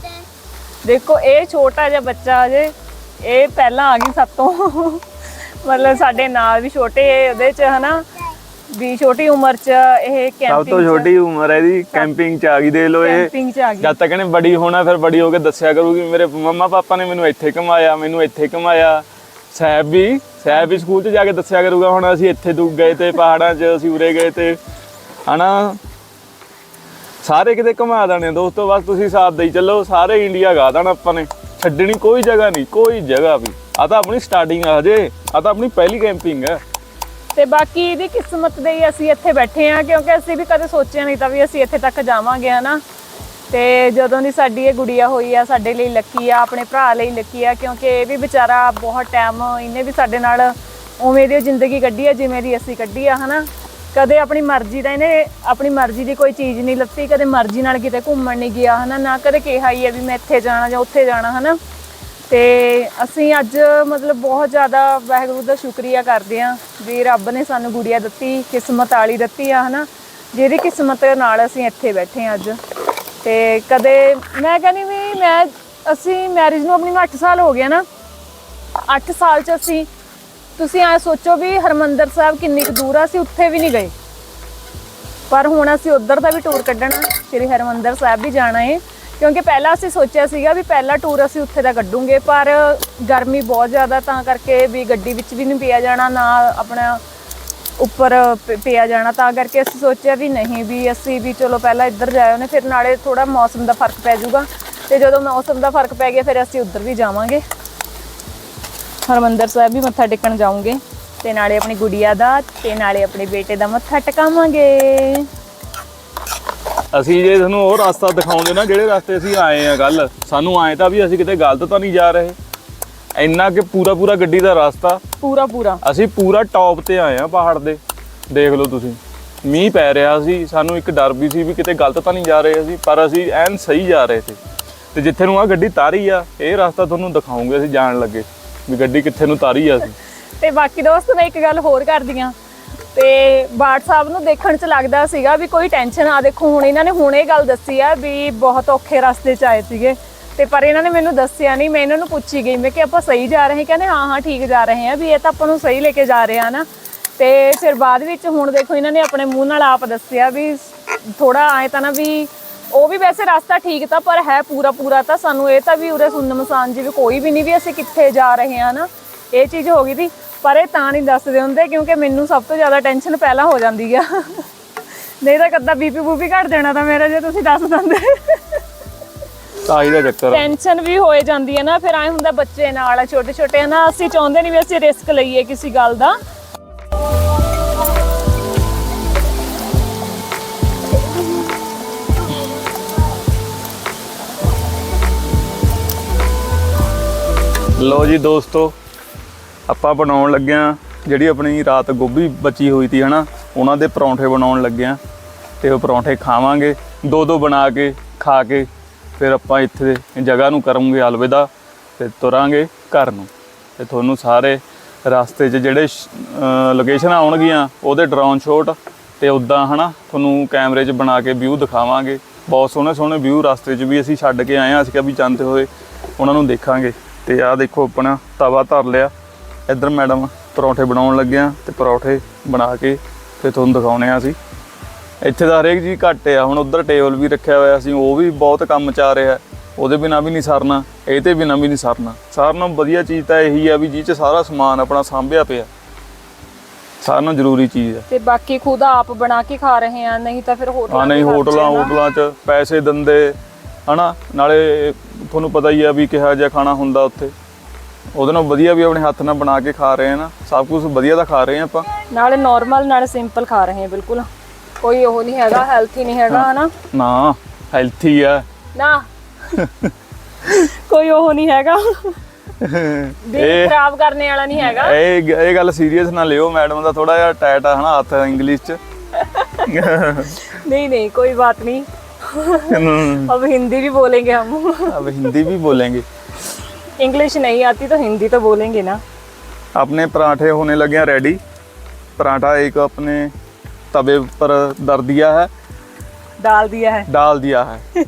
ਦੇਖੋ ਇਹ ਛੋਟਾ ਜਿਹਾ ਬੱਚਾ ਅਜੇ ਇਹ ਪਹਿਲਾਂ ਆ ਗਈ ਸਭ ਤੋਂ ਮਤਲਬ ਸਾਡੇ ਨਾਲ ਵੀ ਛੋਟੇ ਉਹਦੇ ਚ ਹਨਾ? ਵੀ ਛੋਟੀ ਉਮਰ ਚ ਇਹ ਸਭ ਕੈਂਪਿੰਗ ਤੋਂ ਛੋਟੀ ਉਮਰ ਹੈ ਇਹਦੀ ਕੈਂਪਿੰਗ ਚ ਆ ਗਈ। ਦੇ ਲੋ ਇਹ। ਕੈਂਪਿੰਗ ਚ ਆ ਗਈ। ਜਦ ਤੱਕ ਇਹਨੇ ਬੜੀ ਹੋਣਾ ਫਿਰ ਬੜੀ ਹੋ ਕੇ ਦੱਸਿਆ ਕਰੂਗੀ ਮੇਰੇ ਮੰਮਾ ਪਾਪਾ ਨੇ ਮੈਨੂੰ ਇੱਥੇ ਘਮਾਇਆ ਮੈਨੂੰ ਇੱਥੇ ਘਮਾਇਆ। ਸਾਹਿਬ ਵੀ ਸਾਹਿਬ ਵੀ ਸਕੂਲ 'ਚ ਜਾ ਕੇ ਦੱਸਿਆ ਕਰੂਗਾ, ਹੁਣ ਅਸੀਂ ਇੱਥੇ ਦੁੱਗ ਗਏ ਤੇ ਪਹਾੜਾਂ 'ਚ ਅਸੀਂ ਉਰੇ ਗਏ ਤੇ, ਹਨਾ? ਸਾਰੇ ਕਿਤੇ ਘੁਮਾ ਦੇਣੇ ਦੋਸਤੋ, ਬਸ ਤੁਸੀਂ ਸਾਥ ਦੇਈ ਚੱਲੋ, ਸਾਰੇ ਇੰਡੀਆ ਗਾ ਦੇਣਾ ਆਪਾਂ ਨੇ। ਛੱਡਣੀ ਕੋਈ ਜਗ੍ਹਾ ਨਹੀਂ, ਕੋਈ ਜਗ੍ਹਾ ਵੀ। ਆ ਤਾਂ ਆਪਣੀ ਸਟਾਰਟਿੰਗ ਆ ਹਜੇ ਆ ਤਾਂ ਆਪਣੀ ਪਹਿਲੀ ਕੈਂਪਿੰਗ ਹੈ ਤੇ ਬਾਕੀ ਇਹਦੀ ਕਿਸਮਤ ਦੇ ਹੀ ਅਸੀਂ ਇੱਥੇ ਬੈਠੇ ਆ, ਕਿਉਂਕਿ ਅਸੀਂ ਵੀ ਕਦੇ ਸੋਚਿਆ ਨਹੀਂ ਤਾਂ ਵੀ ਅਸੀਂ ਇੱਥੇ ਤੱਕ ਜਾਵਾਂਗੇ, ਹਨਾ? ਤੇ ਜਦੋਂ ਦੀ ਸਾਡੀ ਇਹ ਗੁੜੀਆ ਹੋਈ ਆ, ਸਾਡੇ ਲਈ ਲੱਕੀ ਆ, ਆਪਣੇ ਭਰਾ ਲਈ ਲੱਕੀ ਆ, ਕਿਉਂਕਿ ਇਹ ਵੀ ਵਿਚਾਰਾ ਬਹੁਤ ਟਾਈਮ ਇਹਨੇ ਵੀ ਸਾਡੇ ਨਾਲ ਉਵੇਂ ਦੀ ਜ਼ਿੰਦਗੀ ਕੱਢੀ ਆ, ਜਿਵੇਂ ਦੀ ਅਸੀਂ ਕੱਢੀ ਆ, ਹਨਾ? ਕਦੇ ਆਪਣੀ ਮਰਜ਼ੀ ਦਾ ਇਹਨੇ ਆਪਣੀ ਮਰਜ਼ੀ ਦੀ ਕੋਈ ਚੀਜ਼ ਨਹੀਂ ਲੱਤੀ ਕਦੇ ਮਰਜ਼ੀ ਨਾਲ ਕਿਤੇ ਘੁੰਮਣ ਨਹੀਂ ਗਿਆ, ਹਨਾ? ਨਾ ਕਦੇ ਕਿਹਾ ਹੀ ਆ ਵੀ ਮੈਂ ਇੱਥੇ ਜਾਣਾ ਜਾਂ ਉੱਥੇ ਜਾਣਾ, ਹਨਾ? ਤੇ ਅਸੀਂ ਅੱਜ ਮਤਲਬ ਬਹੁਤ ਜ਼ਿਆਦਾ ਵਾਹਿਗੁਰੂ ਦਾ ਸ਼ੁਕਰੀਆ ਕਰਦੇ ਹਾਂ ਵੀ ਰੱਬ ਨੇ ਸਾਨੂੰ ਗੁੜੀਆ ਦਿੱਤੀ, ਕਿਸਮਤ ਵਾਲੀ ਦਿੱਤੀ ਆ, ਹਨਾ? ਜਿਹਦੀ ਕਿਸਮਤ ਨਾਲ ਅਸੀਂ ਇੱਥੇ ਬੈਠੇ ਹਾਂ ਅੱਜ। ਤੇ ਕਦੇ ਮੈਂ ਕਹਿੰਦੀ ਵੀ ਮੈਂ, ਅਸੀਂ ਮੈਰਿਜ ਨੂੰ ਆਪਣੀ ਨੂੰ 8 ਸਾਲ ਹੋ ਗਏ ਨਾ। 8 ਸਾਲ ਚ ਅਸੀਂ, ਤੁਸੀਂ ਐ ਸੋਚੋ ਵੀ ਹਰਮੰਦਰ ਸਾਹਿਬ ਕਿੰਨੀ ਕੁ ਦੂਰ ਆ, ਅਸੀਂ ਉੱਥੇ ਵੀ ਨਹੀਂ ਗਏ। ਪਰ ਹੁਣ ਅਸੀਂ ਉੱਧਰ ਦਾ ਵੀ ਟੂਰ ਕੱਢਣਾ, ਸ਼੍ਰੀ ਹਰਮੰਦਰ ਸਾਹਿਬ ਵੀ ਜਾਣਾ ਹੈ ਕਿਉਂਕਿ ਪਹਿਲਾਂ ਅਸੀਂ ਸੋਚਿਆ ਸੀਗਾ ਵੀ ਪਹਿਲਾ ਟੂਰ ਅਸੀਂ ਉੱਥੇ ਦਾ ਕੱਢੂਗੇ, ਪਰ ਗਰਮੀ ਬਹੁਤ ਜ਼ਿਆਦਾ, ਤਾਂ ਕਰਕੇ ਵੀ ਗੱਡੀ ਵਿੱਚ ਵੀ ਨਹੀਂ ਪਿਆ ਜਾਣਾ, ਨਾ ਆਪਣਾ ਉੱਪਰ ਪਿਆ ਜਾਣਾ, ਤਾਂ ਕਰਕੇ ਅਸੀਂ ਸੋਚਿਆ ਵੀ ਨਹੀਂ ਵੀ ਅਸੀਂ ਵੀ ਚਲੋ ਪਹਿਲਾਂ ਇੱਧਰ ਜਾਇਓ ਨੇ ਫਿਰ ਨਾਲੇ ਥੋੜਾ ਮੌਸਮ ਦਾ ਫ਼ਰਕ ਪੈ ਜਾਊਗਾ। ਤੇ ਜਦੋਂ ਮੌਸਮ ਦਾ ਫ਼ਰਕ ਪੈ ਗਿਆ, ਫਿਰ ਅਸੀਂ ਉੱਧਰ ਵੀ ਜਾਵਾਂਗੇ। ਹਰਮੰਦਰ ਸਾਹਿਬ ਵੀ ਮੱਥਾ ਟੇਕਣ ਜਾਵਾਂਗੇ ਤੇ ਨਾਲੇ ਆਪਣੀ ਗੁੜੀਆ ਦਾ, ਤੇ ਨਾਲੇ ਆਪਣੇ ਬੇਟੇ ਦਾ ਮੱਥਾ ਟਿਕਾਵਾਂਗੇ। ਅਸੀਂ ਜੇ ਤੁਹਾਨੂੰ ਉਹ ਰਸਤਾ ਦਿਖਾਉਂਦੇ ਨਾ, ਜਿਹੜੇ ਰਸਤੇ ਅਸੀਂ ਆਏ ਆ ਕੱਲ ਸਾਨੂੰ ਆਏ ਤਾਂ ਵੀ ਅਸੀਂ ਕਿਤੇ ਗਲਤ ਤਾਂ ਨਹੀਂ ਜਾ ਰਹੇ। ਇੰਨਾ ਕਿ ਪੂਰਾ ਪੂਰਾ ਗੱਡੀ ਦਾ ਰਸਤਾ। ਪੂਰਾ ਪੂਰਾ। ਅਸੀਂ ਪੂਰਾ ਟੌਪ ਤੇ ਆਏ ਆ ਪਹਾੜ ਦੇ। ਦੇਖ ਲਓ ਤੁਸੀਂ। ਮੀਂਹ ਪੈ ਰਿਹਾ ਸੀ। ਸਾਨੂੰ ਇੱਕ ਡਰ ਵੀ ਸੀ ਵੀ ਕਿਤੇ ਗਲਤ ਤਾਂ ਨਹੀਂ ਜਾ ਰਹੇ ਅਸੀਂ ਪਰ ਅਸੀਂ ਐਨ ਸਹੀ ਜਾ ਰਹੇ ਸੀ। ਤੇ ਜਿੱਥੇ ਨੂੰ ਆ ਗੱਡੀ ਤਾਰੀ ਆ ਇਹ ਰਸਤਾ ਤੁਹਾਨੂੰ ਦਿਖਾਉਂਗੇ ਅਸੀਂ ਜਾਣ ਲੱਗੇ ਵੀ ਗੱਡੀ ਕਿੱਥੇ ਨੂੰ ਤਾਰੀ ਆ ਅਸੀਂ। ਤੇ ਬਾਕੀ ਦੋਸਤ ਮੈਂ ਇੱਕ ਗੱਲ ਹੋਰ ਕਰਦੀਆਂ ਤੇ ਬਾਟ ਸਾਹਿਬ ਨੂੰ ਦੇਖਣ ਚ ਲੱਗਦਾ ਸੀਗਾ ਵੀ ਕੋਈ ਟੈਨਸ਼ਨ ਆ। ਦੇਖੋ ਹੁਣ ਇਹਨਾਂ ਨੇ ਹੁਣ ਇਹ ਗੱਲ ਦੱਸੀ ਆ ਵੀ ਬਹੁਤ ਔਖੇ ਰਸਤੇ ਚ ਆਏ ਸੀਗੇ। ਤੇ ਪਰ ਇਹਨਾਂ ਨੇ ਮੈਨੂੰ ਦੱਸਿਆ ਨਹੀਂ, ਮੈਂ ਇਹਨਾਂ ਨੂੰ ਪੁੱਛੀ ਗਈ, ਮੈਂ ਕਿ ਆਪਾਂ ਸਹੀ ਜਾ ਰਹੇ ਹਾਂ ਕਹਿੰਦੇ ਹਾਂ ਹਾਂ, ਠੀਕ ਜਾ ਰਹੇ ਹਾਂ, ਵੀ ਇਹ ਤਾਂ ਆਪਾਂ ਨੂੰ ਸਹੀ ਲੈ ਕੇ ਜਾ ਰਹੇ ਆ ਨਾ। ਤੇ ਫਿਰ ਬਾਅਦ ਵਿੱਚ ਹੁਣ ਦੇਖੋ ਇਹਨਾਂ ਨੇ ਆਪਣੇ ਮੂੰਹ ਨਾਲ ਆਪ ਦੱਸਿਆ ਵੀ ਥੋੜਾ ਆਏ ਤਾਂ ਨਾ ਵੀ ਉਹ ਵੀ ਵੈਸੇ ਰਸਤਾ ਠੀਕ ਤਾਂ ਪਰ ਹੈ ਪੂਰਾ ਪੂਰਾ ਤਾਂ ਸਾਨੂੰ ਇਹ ਤਾਂ ਵੀ ਉਰੇ ਸੁੰਨ ਮਸਾਨ ਜੀ ਵੀ ਕੋਈ ਵੀ ਨਹੀਂ ਵੀ ਅਸੀਂ ਕਿੱਥੇ ਜਾ ਰਹੇ ਹਾਂ ਨਾ। ਇਹ ਚੀਜ਼ ਹੋ ਗਈ ਸੀ, ਪਰ ਇਹ ਤਾਂ ਨਹੀਂ ਦੱਸਦੇ ਹੁੰਦੇ ਕਿਉਂਕਿ ਮੈਨੂੰ ਸਭ ਤੋਂ ਜ਼ਿਆਦਾ ਟੈਨਸ਼ਨ ਪਹਿਲਾਂ ਹੋ ਜਾਂਦੀ ਆ। ਨਹੀਂ ਤਾਂ ਕਦਾ ਬੀਪੀ ਬੂਪੀ ਘਟ ਦੇਣਾ ਤਾਂ ਮੇਰਾ ਜੇ ਤੁਸੀਂ ਦੱਸ ਦਿੰਦੇ। ਤਾਈ ਦਾ ਚੱਕਰ ਆ। ਟੈਨਸ਼ਨ ਵੀ ਹੋਏ ਜਾਂਦੀ ਹੈ ਨਾ ਫਿਰ ਐ ਹੁੰਦਾ ਬੱਚੇ ਨਾਲ ਆ ਛੋਟੇ ਛੋਟੇ ਆ ਨਾ ਅਸੀਂ ਚਾਹੁੰਦੇ ਨਹੀਂ ਵੀ ਅਸੀਂ ਰਿਸਕ ਲਈਏ ਕਿਸੇ ਗੱਲ ਦਾ ਲੋ ਜੀ ਦੋਸਤੋ ਆਪਾਂ ਬਣਾਉਣ ਲੱਗਿਆ ਜਿਹੜੀ ਆਪਣੀ ਰਾਤ ਗੋਭੀ ਬਚੀ ਹੋਈ ਸੀ ਹਨਾ ਉਹਨਾਂ ਦੇ ਪਰੌਂਠੇ ਬਣਾਉਣ ਲੱਗਿਆ ਤੇ ਉਹ ਪਰੌਂਠੇ ਖਾਵਾਂਗੇ ਦੋ ਦੋ ਬਣਾ ਕੇ ਖਾ ਕੇ ਫਿਰ ਆਪਾਂ ਇੱਥੇ ਜਗ੍ਹਾ ਨੂੰ ਕਰੂੰਗੇ ਅਲਵਿਦਾ ਤੇ ਤੁਰਾਂਗੇ ਘਰ ਨੂੰ। ਤੇ ਤੁਹਾਨੂੰ ਸਾਰੇ ਰਸਤੇ 'ਚ ਜਿਹੜੇ ਲੋਕੇਸ਼ਨ ਆਉਣਗੀਆਂ, ਉਹਦੇ ਡਰੋਨ ਸ਼ਾਟ ਤੇ ਉਦਾਂ ਹਨਾ, ਤੁਹਾਨੂੰ ਕੈਮਰੇ 'ਚ ਬਣਾ ਕੇ ਵਿਊ ਦਿਖਾਵਾਂਗੇ। ਬਹੁਤ ਸੋਹਣੇ ਸੋਹਣੇ ਵਿਊ ਰਸਤੇ 'ਚ ਵੀ ਅਸੀਂ ਛੱਡ ਕੇ ਆਏ ਆ ਅਸੀਂ ਕਿਹਾ ਵੀ ਜਾਂਦੇ ਹੋਏ ਉਹਨਾਂ ਨੂੰ ਦੇਖਾਂਗੇ। ਤੇ ਆਹ ਦੇਖੋ ਆਪਣਾ ਤਵਾ ਧਰ ਲਿਆ। ਇੱਧਰ ਮੈਡਮ ਪਰੌਂਠੇ ਬਣਾਉਣ ਲੱਗਿਆ ਤੇ ਪਰੌਂਠੇ ਬਣਾ ਕੇ ਫਿਰ ਤੁਹਾਨੂੰ ਦਿਖਾਉਣੇ ਆ ਅਸੀਂ। ਇੱਥੇ ਦਾ ਹਰੇਕ ਜੀ ਘੱਟ ਆ ਹੁਣ ਉਧਰ ਟੇਬਲ ਵੀ ਰੱਖਿਆ ਹੋਇਆ ਸੀ ਉਹ ਵੀ ਬਹੁਤ ਕੰਮ ਚਾ ਰਿਹਾ ਉਹਦੇ ਬਿਨਾ ਵੀ ਨਹੀਂ ਸਰਨਾ ਇਹ ਤੇ ਬਿਨਾ ਵੀ ਨਹੀਂ ਸਰਨਾ। ਸਾਰਿਆਂ ਨਾਲੋਂ ਵਧੀਆ ਚੀਜ਼ ਤਾਂ ਇਹੀ ਆ ਵੀ ਜੀ ਚ ਸਾਰਾ ਸਮਾਨ ਆਪਣਾ ਸਾਂਭਿਆ ਪਿਆ। ਸਾਰਿਆਂ ਨਾਲੋਂ ਜ਼ਰੂਰੀ ਚੀਜ਼ ਆ। ਤੇ ਬਾਕੀ ਖੁਦ ਆਪ ਬਣਾ ਕੇ ਖਾ ਰਹੇ ਆ ਨਹੀਂ ਤਾਂ ਫਿਰ ਹੋਟਲਾਂ ਆ ਨਹੀਂ ਹੋਟਲਾਂ। ਹੋਟਲਾਂ 'ਚ ਪੈਸੇ ਦਿੰਦੇ ਹਨਾ? ਨਾਲੇ ਤੁਹਾਨੂੰ ਪਤਾ ਹੀ ਆ ਵੀ ਕਿਹਾ ਜਿਹਾ ਖਾਣਾ ਹੁੰਦਾ ਉੱਥੇ। ਉਹਦੇ ਨਾਲ ਵਧੀਆ ਵੀ ਆਪਣੇ ਹੱਥ ਨਾਲ ਬਣਾ ਕੇ ਖਾ ਰਹੇ ਆ ਨਾ ਸਭ ਕੁਝ ਵਧੀਆ ਦਾ ਖਾ ਰਹੇ ਆ ਆਪਾਂ। ਨਾਲੇ ਨਾਰਮਲ ਨਾਲੇ ਸਿੰਪਲ ਖਾ ਰਹੇ ਆ ਬਿਲਕੁਲ। ਕੋਈ ਉਹ ਨਹੀਂ ਹੈਗਾ ਹੈਲਥੀ ਨਹੀਂ ਹੈਗਾ ਹਨਾ ਨਾ ਹੈਲਥੀ ਆ ਨਾ ਕੋਈ ਉਹ ਨਹੀਂ ਹੈਗਾ ਦਿਲ ਇਹ ਖਰਾਬ ਕਰਨੇ ਵਾਲਾ ਨਹੀਂ ਹੈਗਾ ਇਹ ਇਹ ਗੱਲ ਸੀਰੀਅਸ ਨਾ ਲਿਓ ਮੈਡਮ ਦਾ ਥੋੜਾ ਜਿਹਾ ਟਾਈਟ ਆ ਹਨਾ ਹੱਥ ਇੰਗਲਿਸ਼ 'ਚ नहीं नहीं कोई बात नहीं अब हिंदी भी बोलेंगे हम अब हिंदी भी बोलेंगे इंग्लिश नहीं आती तो हिंदी तो बोलेंगे ना अपने पराठे होने लगे हैं रेडी पराठा एक अपने तवे पर दर दिया है डाल दिया है डाल दिया है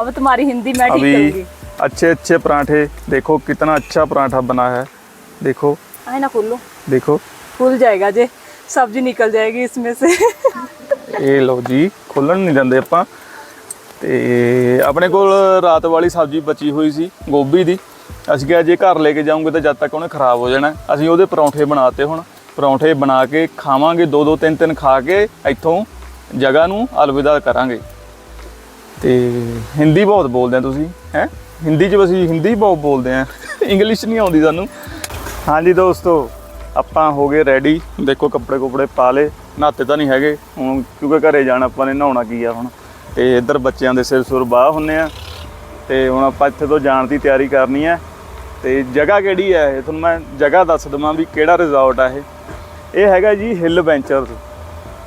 अब तुम्हारी हिंदी मैं ठीक अभी करूंगी अच्छे अच्छे पराठे देखो कितना अच्छा पराठा बना है देखो आए ना खोल लो देखो खुल जाएगा जे सब्जी निकल जाएगी इसमें से ਇਹ ਲਓ ਜੀ ਖੋਲਣ ਨਹੀਂ ਦਿੰਦੇ ਆਪਾਂ ਤੇ ਆਪਣੇ ਕੋਲ ਰਾਤ ਵਾਲੀ ਸਬਜ਼ੀ ਬਚੀ ਹੋਈ ਸੀ ਗੋਭੀ ਦੀ ਅਸੀਂ ਕਿਹਾ ਜੇ ਘਰ ਲੈ ਕੇ ਜਾਵਾਂਗੇ ਤਾਂ ਜਦ ਤੱਕ ਉਹਨੇ ਖਰਾਬ ਹੋ ਜਾਣਾ ਅਸੀਂ ਉਹਦੇ ਪਰੌਂਠੇ ਬਣਾਤੇ ਹੁਣ ਪਰੌਂਠੇ ਬਣਾ ਕੇ ਖਾਵਾਂਗੇ, ਦੋ ਦੋ ਤਿੰਨ ਤਿੰਨ ਖਾ ਕੇ ਇੱਥੋਂ ਜਗ੍ਹਾ ਨੂੰ ਅਲਵਿਦਾ ਕਰਾਂਗੇ। ਤੇ ਹਿੰਦੀ ਬਹੁਤ ਬੋਲਦੇ ਆ ਤੁਸੀਂ, ਹੈ? ਹਿੰਦੀ 'ਚ ਅਸੀਂ ਹਿੰਦੀ ਬਹੁਤ ਬੋਲਦੇ ਆ। ਇੰਗਲਿਸ਼ ਨਹੀਂ ਆਉਂਦੀ ਸਾਨੂੰ। ਹਾਂਜੀ ਦੋਸਤੋ, ਆਪਾਂ ਹੋ ਗਏ ਰੈਡੀ ਦੇਖੋ ਕੱਪੜੇ ਕੁਪੜੇ ਪਾ ਲੇ ਨਹਾਤੇ ਤਾਂ ਨਹੀਂ ਹੈਗੇ। ਹੁਣ ਕਿਉਂਕਿ ਘਰੇ ਜਾਣਾ, ਆਪਾਂ ਨੇ ਨਹਾਉਣਾ ਕੀ ਆ ਹੁਣ। ਤੇ ਇੱਧਰ ਬੱਚਿਆਂ ਦੇ ਸਿਰ ਸੁਰ ਬਾਹ ਹੁੰਨੇ ਆ। ਤੇ ਹੁਣ ਆਪਾਂ ਇੱਥੇ ਤੋਂ ਜਾਣ ਦੀ ਤਿਆਰੀ ਕਰਨੀ ਹੈ ਤੇ ਜਗ੍ਹਾ ਕਿਹੜੀ ਹੈ ਇਹ? ਤੁਹਾਨੂੰ ਮੈਂ ਜਗ੍ਹਾ ਦੱਸ ਦਵਾਂ ਵੀ ਕਿਹੜਾ ਰਿਜ਼ੋਰਟ ਆ ਇਹ। ਇਹ ਹੈਗਾ ਜੀ ਹਿੱਲ ਵੈਂਚਰਸ।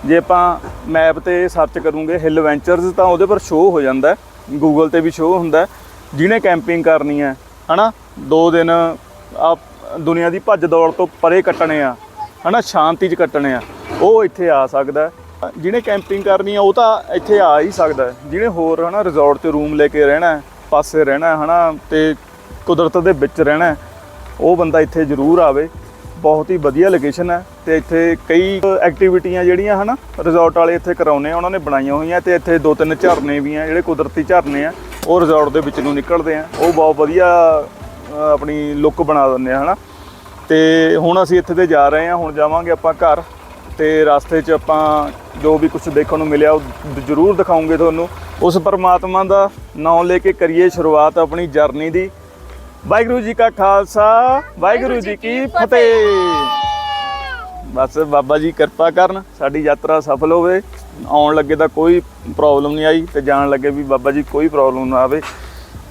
ਜੇ ਆਪਾਂ ਮੈਪ ਤੇ ਸਰਚ ਕਰੂੰਗੇ ਹਿੱਲ ਵੈਂਚਰਸ ਤਾਂ ਉਹਦੇ ਪਰ ਸ਼ੋਅ ਹੋ ਜਾਂਦਾ ਗੂਗਲ ਤੇ ਵੀ ਸ਼ੋਅ ਹੁੰਦਾ ਜਿਹਨੇ ਕੈਂਪਿੰਗ ਕਰਨੀ ਹੈ ਹਨਾ? ਦੋ ਦਿਨ ਆ ਦੁਨੀਆ ਦੀ ਭੱਜ ਦੌੜ ਤੋਂ ਪਰੇ ਕੱਟਣੇ ਆ ਹਨਾ? ਸ਼ਾਂਤੀ 'ਚ ਕੱਟਣੇ ਆ। ਉਹ ਇੱਥੇ ਆ ਸਕਦਾ ਜਿਹਨੇ ਕੈਂਪਿੰਗ ਕਰਨੀ ਆ ਉਹ ਤਾਂ ਇੱਥੇ ਆ ਹੀ ਸਕਦਾ ਜਿਹਨੇ ਹੋਰ ਹਨਾ ਰਿਜ਼ੋਰਟ 'ਚ ਰੂਮ ਲੈ ਕੇ ਰਹਿਣਾ ਪਾਸੇ ਰਹਿਣਾ ਹੈ, ਹਨਾ? ਤੇ ਕੁਦਰਤ ਦੇ ਵਿੱਚ ਰਹਿਣਾ ਉਹ ਬੰਦਾ ਇੱਥੇ ਜ਼ਰੂਰ ਆਵੇ। ਬਹੁਤ ਹੀ ਵਧੀਆ ਲੋਕੇਸ਼ਨ ਹੈ ਤੇ ਇੱਥੇ ਕਈ ਐਕਟੀਵਿਟੀਆਂ ਜਿਹੜੀਆਂ ਹਨਾ ਰਿਜ਼ੋਰਟ ਵਾਲੇ ਇੱਥੇ ਕਰਾਉਨੇ ਆ, ਉਹਨਾਂ ਨੇ ਬਣਾਈਆਂ ਹੋਈਆਂ ਤੇ ਇੱਥੇ ਦੋ ਤਿੰਨ ਝਰਨੇ ਵੀ ਆ, ਜਿਹੜੇ ਕੁਦਰਤੀ ਝਰਨੇ ਆ, ਉਹ ਰਿਜ਼ੋਰਟ ਦੇ ਵਿੱਚ ਨੂੰ ਨਿਕਲਦੇ ਆ, ਉਹ ਬਹੁਤ ਵਧੀਆ ਆਪਣੀ ਲੁੱਕ ਬਣਾ ਦਿੰਦੇ ਆ ਹਨਾ। ਤੇ ਹੁਣ ਅਸੀਂ ਇੱਥੇ ਤੇ ਜਾ ਰਹੇ ਹਾਂ ਹੁਣ ਜਾਵਾਂਗੇ ਆਪਾਂ ਘਰ ਤੇ ਰਸਤੇ 'ਚ ਆਪਾਂ ਜੋ ਵੀ ਕੁਝ ਦੇਖਣ ਨੂੰ ਮਿਲਿਆ, ਉਹ ਜ਼ਰੂਰ ਦਿਖਾਉਂਗੇ ਤੁਹਾਨੂੰ। ਉਸ ਪਰਮਾਤਮਾ ਦਾ ਨਾਮ ਲੈ ਕੇ ਕਰੀਏ ਸ਼ੁਰੂਆਤ ਆਪਣੀ ਜਰਨੀ ਦੀ। ਵਾਹਿਗੁਰੂ ਜੀ ਕਾ ਖਾਲਸਾ ਵਾਹਿਗੁਰੂ ਜੀ ਕੀ ਫਤਿਹ ਬਸ ਬਾਬਾ ਜੀ ਕਿਰਪਾ ਕਰਨ ਸਾਡੀ ਯਾਤਰਾ ਸਫਲ ਹੋਵੇ ਆਉਣ ਲੱਗੇ ਤਾਂ ਕੋਈ ਪ੍ਰੋਬਲਮ ਨਹੀਂ ਆਈ ਤੇ ਜਾਣ ਲੱਗੇ ਵੀ ਬਾਬਾ ਜੀ ਕੋਈ ਪ੍ਰੋਬਲਮ ਨਾ ਆਵੇ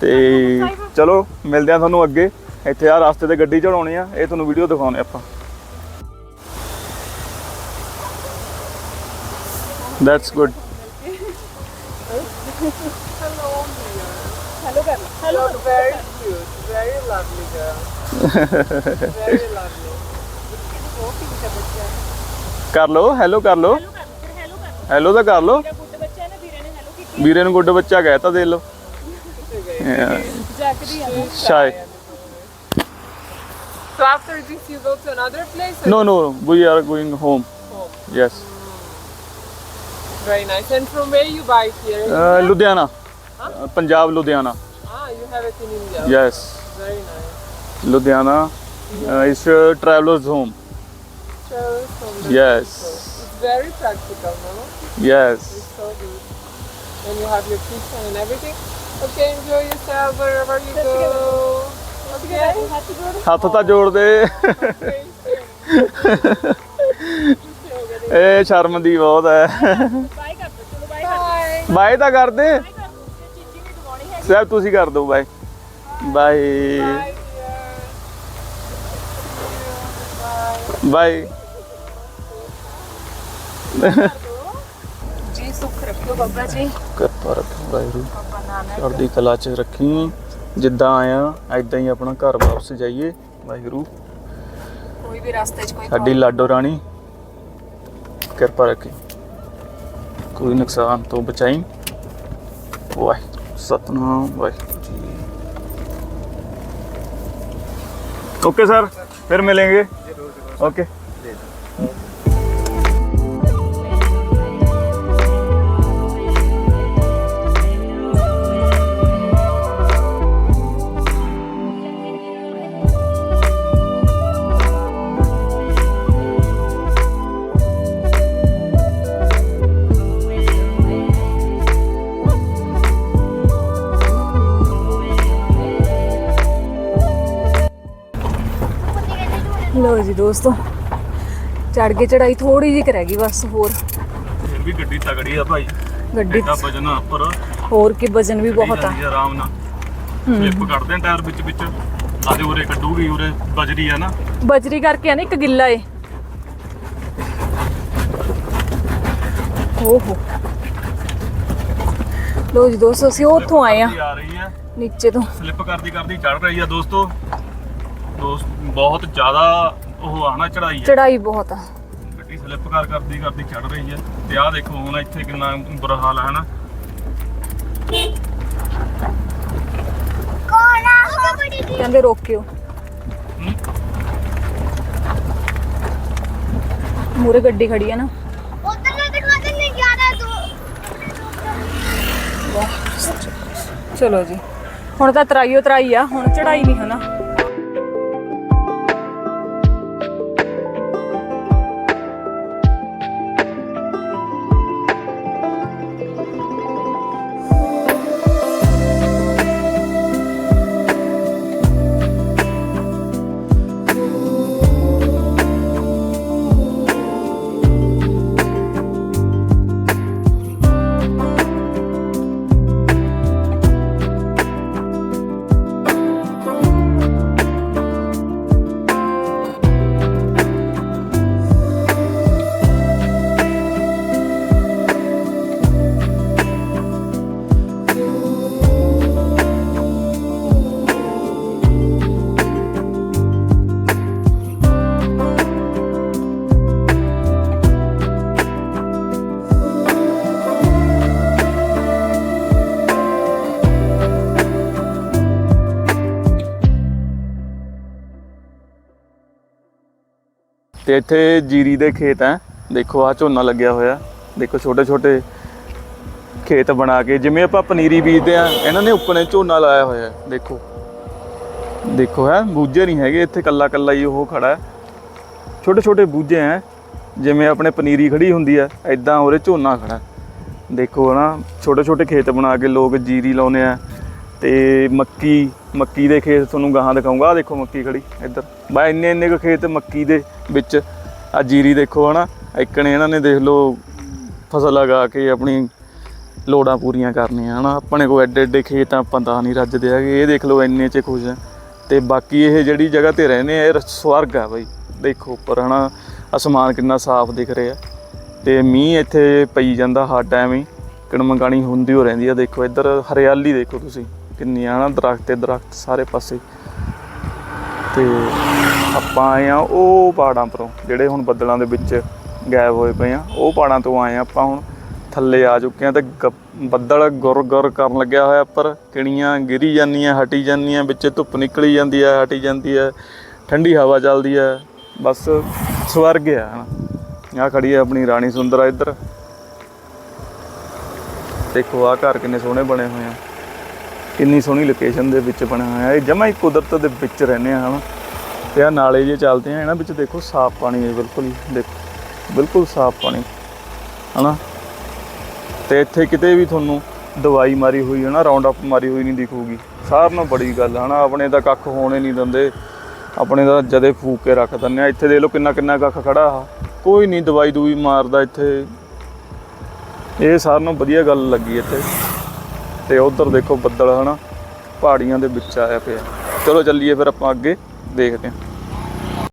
ਤੇ ਚਲੋ ਮਿਲਦੇ ਆ ਤੁਹਾਨੂੰ ਅੱਗੇ ਇੱਥੇ ਆ ਰਸਤੇ ਤੇ ਗੱਡੀ ਚੜਾਉਣੀ ਆ ਇਹ ਤੁਹਾਨੂੰ ਵੀਡੀਓ ਦਿਖਾਉਣੇ ਆਪਾਂ ਦੈਟਸ ਗੁੱਡ ਕਰ ਲਓ ਹੈਲੋ ਕਰ ਲਓ ਹੈਲੋ ਤਾਂ ਕਰ ਲਓ ਵੀਰੇ ਨੂੰ ਗੁੱਡ ਬੱਚਾ ਕਹਿ ਤਾਂ ਦੇ ਲਓ ਸ਼ਾਇ So after this you go to another place? or- No, no, we are going home. Yes. Very nice. And from where you buy here? Uh, Ludhiana. Uh, Punjab, Ludhiana. Ah, you have it in India. Yes. Ludhiana. Uh, it's a traveler's home. Travel from the Yes. It's very practical, no? Yes. It's so good. And you have your kitchen and everything. Okay, enjoy yourself wherever you go. Okay? ਹੱਥ ਤਾਂ ਜੋੜ ਦੇ ਇਹ ਸ਼ਰਮ ਦੀ ਬਹੁਤ ਹੈ Bye. Bye ਤਾਂ ਕਰ ਦੇ ਸਹਿਬ ਤੁਸੀਂ ਕਰ ਦਿਓ ਬਾਏ ਜੀ ਸੁੱਖ ਰੱਖਿਓ ਬਾਬਾ ਜੀ। ਕਿਰਪਾ ਰੱਖੀ ਵਾਹਿਗੁਰੂ। ਚੜ੍ਹਦੀ ਕਲਾ ਚ ਰੱਖੀ ਜਿੱਦਾਂ ਆਇਆ ਐਦਾਂ ਹੀ ਆਪਣਾ ਘਰ ਵਾਪਸ ਜਾਈਏ। ਵਾਹਿਗੁਰੂ। ਕੋਈ ਵੀ ਰਸਤੇ 'ਚ ਕੋਈ ਸਾਡੀ ਲਾਡੋ ਰਾਣੀ ਕਿਰਪਾ ਰੱਖੀ। ਕੋਈ ਨੁਕਸਾਨ ਤੋਂ ਬਚਾਈ। ਵਾਹਿਗੁਰੂ। ਸਤਨਾਮ। ਵਾਹਿਗੁਰੂ। ਜੀ ਓਕੇ ਸਰ ਫਿਰ ਮਿलेंगे ਲੋ ਜੀ ਦੋਸਤੋ ਚੜ ਕੇ ਚੜਾਈ ਥੋੜੀ ਜਿਹੀ ਕੁ ਰਹਿ ਗਈ ਬਸ ਹੋਰ। ਫਿਰ ਵੀ ਗੱਡੀ ਤਗੜੀ ਆ ਭਾਈ। ਗੱਡੀ ਐਡਾ ਵਜਨ ਆ ਉੱਪਰ। ਹੋਰ ਕੀ ਵਜਨ ਵੀ ਬਹੁਤ ਆ। ਆਰਾਮ ਨਾਲ। ਸਲਿੱਪ ਕੱਢਦੇ ਆ ਟਾਇਰ ਵਿੱਚ ਵਿੱਚ। ਆਦੇ ਉਰੇ ਕੱਢੂਗੀ ਉਰੇ ਬਜਰੀ ਆ ਨਾ। ਬਜਰੀ ਕਰਕੇ ਆ ਨਾ ਇੱਕ ਗਿੱਲਾ ਏ। ਓਹੋ ਲੋ ਜੀ ਦੋਸਤੋ ਅਸੀਂ ਉੱਥੋਂ ਆਏ ਆ। ਰਹੀ ਨੀਚੇ ਤੋਂ। ਸਲਿੱਪ ਕਰਦੀ ਕਰਦੀ ਚੜ ਰਹੀ ਆ ਦੋਸਤੋ। ਦੋਸਤ ਬਹੁਤ ਜ਼ਿਆਦਾ ਉਹ ਆਣਾ ਚੜਾਈ ਚੜਾਈ ਬਹੁਤ ਆ। ਗੱਡੀ ਸਲਿੱਪ ਕਰ ਕਰਦੀ ਕਰਦੀ ਚੜ ਰਹੀ ਹੈ ਤੇ ਆਹ ਦੇਖੋ ਹੁਣ ਇੱਥੇ ਕਿੰਨਾ ਬੁਰਾ ਹਾਲ ਹੈ ਹਨਾ? ਕਹਿੰਦੇ ਰੋਕਿਓ। ਮੂਰੇ ਗੱਡੀ ਖੜੀ ਆ ਨਾ। ਉਧਰ ਨਾ ਕਟਵਾ ਦੇ ਨਹੀਂ ਜਾਣਾ ਤੂੰ ਚਲੋ ਜੀ। ਹੁਣ ਤਾਂ ਤਰਾਈਓ ਤਰਾਈ ਆ ਹੁਣ ਚੜਾਈ ਨਹੀਂ ਹਨਾ ਤੇ ਇੱਥੇ ਜੀਰੀ ਦੇ ਖੇਤ ਹੈ। ਦੇਖੋ ਆ ਝੋਨਾ ਲੱਗਿਆ ਹੋਇਆ। ਦੇਖੋ ਛੋਟੇ ਛੋਟੇ ਖੇਤ ਬਣਾ ਕੇ ਜਿਵੇਂ ਆਪਾਂ ਪਨੀਰੀ ਬੀਜਦੇ ਆ ਇਹਨਾਂ ਨੇ ਉੱਕਣੇ ਝੋਨਾ ਲਾਇਆ ਹੋਇਆ ਹੈ, ਦੇਖੋ। ਦੇਖੋ ਹੈ ਬੂਝੇ ਨਹੀਂ ਹੈਗੇ ਇੱਥੇ ਕੱਲਾ ਕੱਲਾ ਹੀ ਉਹ ਖੜਾ ਹੈ। ਛੋਟੇ ਛੋਟੇ ਬੂਝੇ ਹੈ ਜਿਵੇਂ ਆਪਣੇ ਪਨੀਰੀ ਖੜੀ ਹੁੰਦੀ ਹੈ ਐਦਾਂ ਉਹਦੇ ਝੋਨਾ ਖੜਾ ਹੈ। ਦੇਖੋ ਨਾ ਛੋਟੇ ਛੋਟੇ ਖੇਤ ਬਣਾ ਕੇ ਲੋਕ ਜੀਰੀ ਲਾਉਂਦੇ ਆ ਤੇ ਮੱਕੀ ਮੱਕੀ ਦੇ ਖੇਤ ਤੁਹਾਨੂੰ ਗਾਹਾਂ ਦਿਖਾਉਂਗਾ। ਆ ਦੇਖੋ ਮੱਕੀ ਖੜੀ, ਇੱਧਰ। ਬਾ, ਇੰਨੇ ਇੰਨੇ ਕੁ ਖੇਤ ਮੱਕੀ ਦੇ ਵਿੱਚ। ਆ ਜੀਰੀ ਦੇਖੋ ਹਨਾ ਇੱਕਣੇ ਇਹਨਾਂ ਨੇ ਦੇਖ ਲਓ ਫਸਲ ਲਗਾ ਕੇ ਆਪਣੀ ਲੋੜਾਂ ਪੂਰੀਆਂ ਕਰਨੀਆਂ ਹਨਾ। ਆਪਣੇ ਕੋਲ ਐਡੇ ਐਡੇ ਖੇਤ ਆ ਆਪਾਂ ਤਾਂ ਨਹੀਂ ਰੱਜਦੇ ਹੈਗੇ। ਇਹ ਦੇਖ ਲਓ ਇੰਨੇ ਚ ਖੁਸ਼ ਆ। ਤੇ ਬਾਕੀ ਇਹ ਜਿਹੜੀ ਜਗ੍ਹਾ ਤੇ ਰਹਿੰਦੇ ਆ, ਇਹ ਸਵਰਗ ਆ ਬਈ। ਦੇਖੋ ਉੱਪਰ ਹਨਾ, ਅਸਮਾਨ ਕਿੰਨਾ ਸਾਫ਼ ਦਿਖ ਰਿਹਾ। ਤੇ ਮੀਂਹ ਇੱਥੇ ਪਈ ਜਾਂਦਾ ਹਰ ਟਾਈਮ ਹੀ ਕਣਮੰਗਾਣੀ ਹੁੰਦੀ ਹੋ ਰਹਿੰਦੀ ਆ। ਦੇਖੋ ਇੱਧਰ ਹਰਿਆਲੀ ਦੇਖੋ ਤੁਸੀਂ। ਕਿੰਨੀਆਂ ਨਾ ਦਰਖਤ ਤੇ ਦਰਖਤ ਸਾਰੇ ਪਾਸੇ। ਤੇ ਆਪਾਂ ਆਏ ਆ ਉਹ ਪਹਾੜਾਂ ਪਰੋਂ, ਜਿਹੜੇ ਹੁਣ ਬੱਦਲਾਂ ਦੇ ਵਿੱਚ ਗਾਇਬ ਹੋਏ ਪਏ ਆ, ਉਹ ਪਹਾੜਾਂ ਤੋਂ ਆਏ ਆ ਆਪਾਂ ਹੁਣ। ਥੱਲੇ ਆ ਚੁੱਕੇ ਆ ਤੇ ਗ- ਬੱਦਲ ਗੁਰ ਗੁਰ ਕਰਨ ਲੱਗਿਆ ਹੋਇਆ ਪਰ ਕਿਣੀਆਂ ਗਿਰੀ ਜਾਂਦੀਆਂ, ਹਟੀ ਜਾਂਦੀਆਂ, ਵਿੱਚ ਧੁੱਪ ਨਿਕਲੀ ਜਾਂਦੀ ਆ ਹਟੀ ਜਾਂਦੀ ਆ ਠੰਡੀ ਹਵਾ ਚੱਲਦੀ ਆ ਬਸ ਸਵਰਗ ਆ ਹਨਾ। ਆ ਖੜੀ ਆ ਆਪਣੀ ਰਾਣੀ ਸੁੰਦਰਾ ਇੱਧਰ। ਦੇਖੋ ਆ ਘਰ ਕਿੰਨੇ ਸੋਹਣੇ ਬਣੇ ਹੋਏ ਆ। ਇੰਨੀ ਸੋਹਣੀ ਲੋਕੇਸ਼ਨ ਦੇ ਵਿੱਚ ਬਣਿਆ ਹੋਇਆ। ਇਹ ਜਮਾ ਹੀ ਕੁਦਰਤ ਦੇ ਵਿੱਚ ਰਹਿੰਦੇ ਆ ਹਨਾ। ਤੇ ਆ ਨਾਲੇ ਜੇ ਚੱਲਦੇ ਆ, ਇਹਨਾਂ ਵਿੱਚ ਦੇਖੋ ਸਾਫ਼ ਪਾਣੀ ਹੈ ਬਿਲਕੁਲ ਹੀ। ਦੇਖੋ, ਬਿਲਕੁਲ ਸਾਫ਼ ਪਾਣੀ, ਹਨਾ। ਤੇ ਇੱਥੇ ਕਿਤੇ ਵੀ ਤੁਹਾਨੂੰ ਦਵਾਈ ਮਾਰੀ ਹੋਈ ਹੈ ਨਾ ਰਾਉਂਡ ਅਪ ਮਾਰੀ ਹੋਈ ਨਹੀਂ ਦਿਖੂਗੀ। ਸਾਰਿਆਂ ਨਾਲੋਂ ਬੜੀ ਗੱਲ ਹੈ ਨਾ ਆਪਣੇ ਤਾਂ ਕੱਖ ਹੋਣੇ ਨਹੀਂ ਦਿੰਦੇ। ਆਪਣੇ ਤਾਂ ਜਦੇ ਫੂਕ ਕੇ ਰੱਖ ਦਿੰਦੇ ਆ। ਇੱਥੇ ਦੇਖ ਲਓ ਕਿੰਨਾ ਕਿੰਨਾ ਕੱਖ ਖੜਾ ਆ। ਕੋਈ ਨਹੀਂ ਦਵਾਈ ਦੂਈ ਮਾਰਦਾ ਇੱਥੇ। ਇਹ ਸਾਰਿਆਂ ਨੂੰ ਵਧੀਆ ਗੱਲ ਲੱਗੀ ਇੱਥੇ। ਤੇ ਉਧਰ ਦੇਖੋ ਬੱਦਲ ਹਨਾ, ਪਹਾੜੀਆਂ ਦੇ ਵਿੱਚ ਆਇਆ ਪਿਆ। ਚਲੋ ਚੱਲੀਏ ਫਿਰ ਆਪਾਂ ਅੱਗੇ, ਦੇਖਦੇ ਹਾਂ।